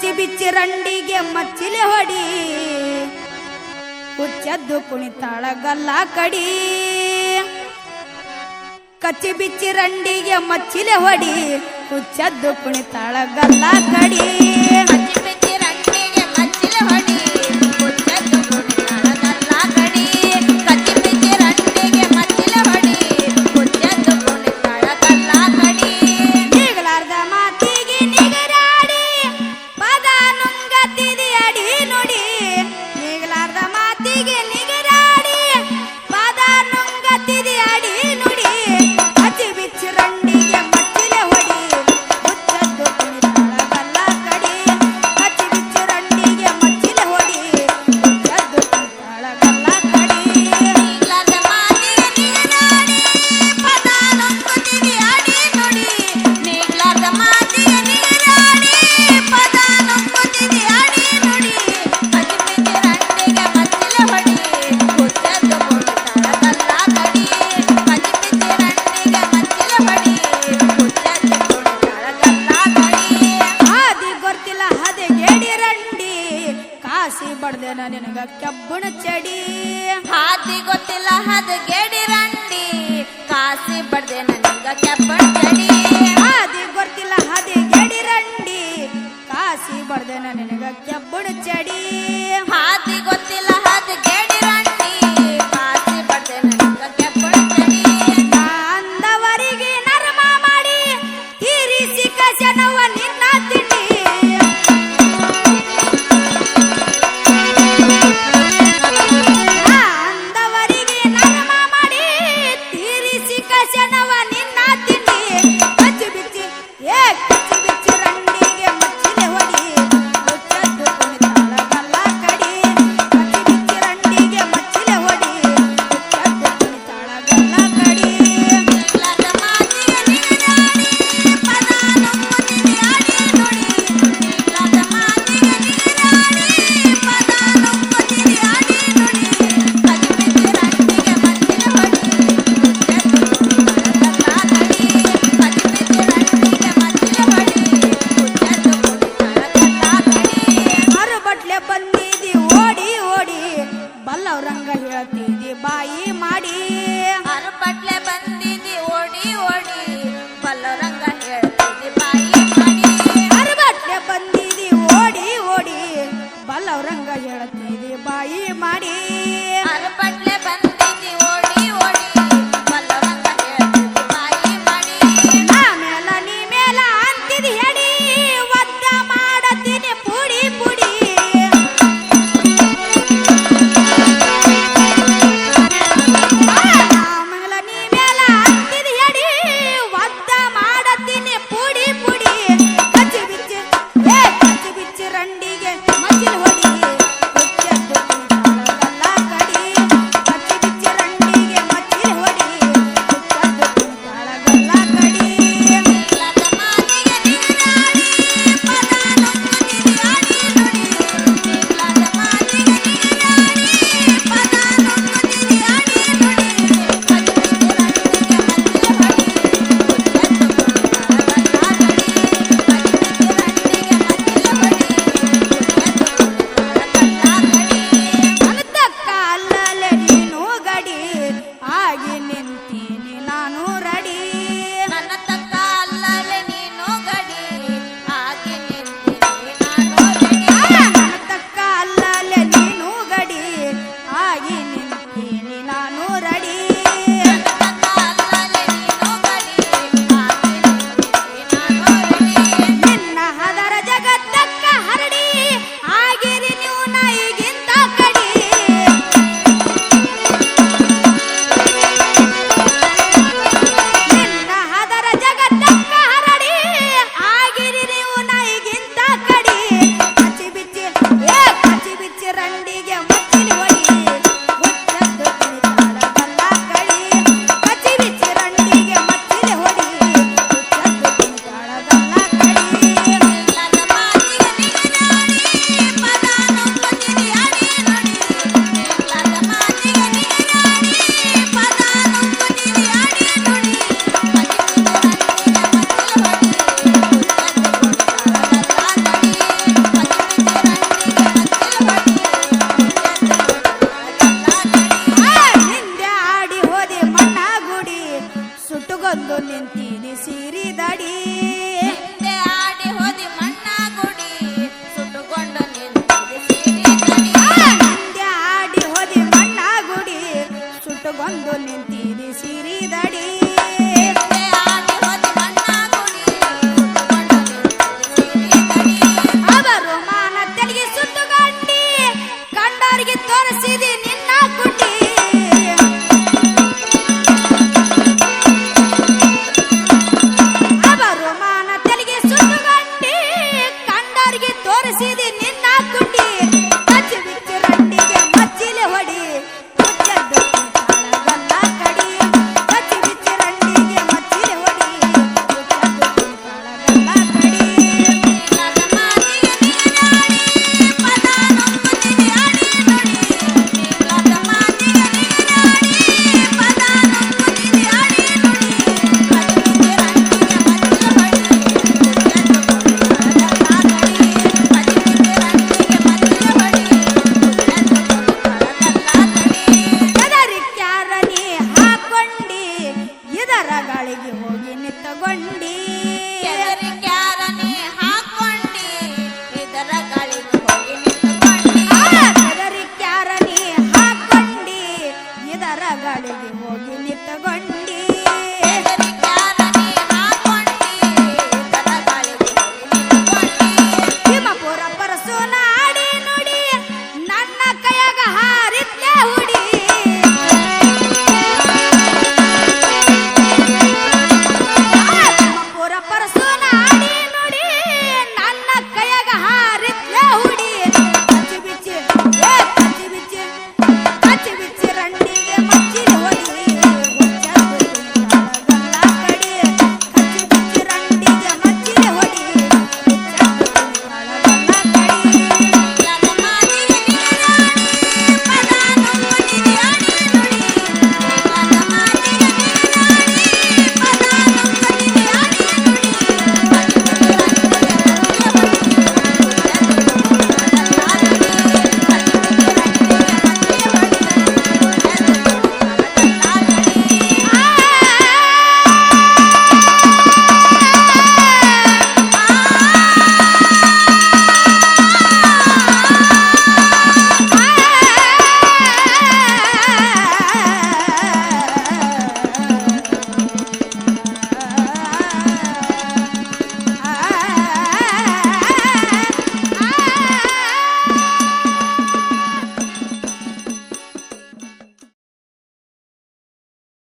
ಬಿಚ್ಚಿ ಬಿಚ್ಚಿ ರಂಡಿಗೆ ಮಚ್ಚಿಲೆ ಹೊಡಿ. ಹುಚ್ಚದ್ದು ಕುಣಿತಾಳಗಲ್ಲ ಕಡಿ. ಕಚ್ಚಿ ಬಿಚ್ಚಿ ರಂಡಿಗೆ ಮಚ್ಚಿಲೆ ಹೊಡಿ. ಹುಚ್ಚದ್ದು ಕುಣಿತಾಳಗಲ್ಲ ಕಡಿ. ನಾ ನಿನಗ ಕಬ್ಬಣ ಚಡಿ. ಹಾದಿ ಗೊತ್ತಿಲ್ಲ ಹದ ಗೆಡಿ ರಂಟಿ ಕಾಸಿ ಬಡ್ದೆ ನನಗ ಕಬ್ಬಣ ಚಡಿ. ಹಾದಿ ಗೊತ್ತಿಲ್ಲ ಹದ ಗೆಡಿ ರಂಡಿ. ಕಾಸಿ ಬಡ್ದೆ ನನಗ ಕಬ್ಬಣ ಚಡಿ.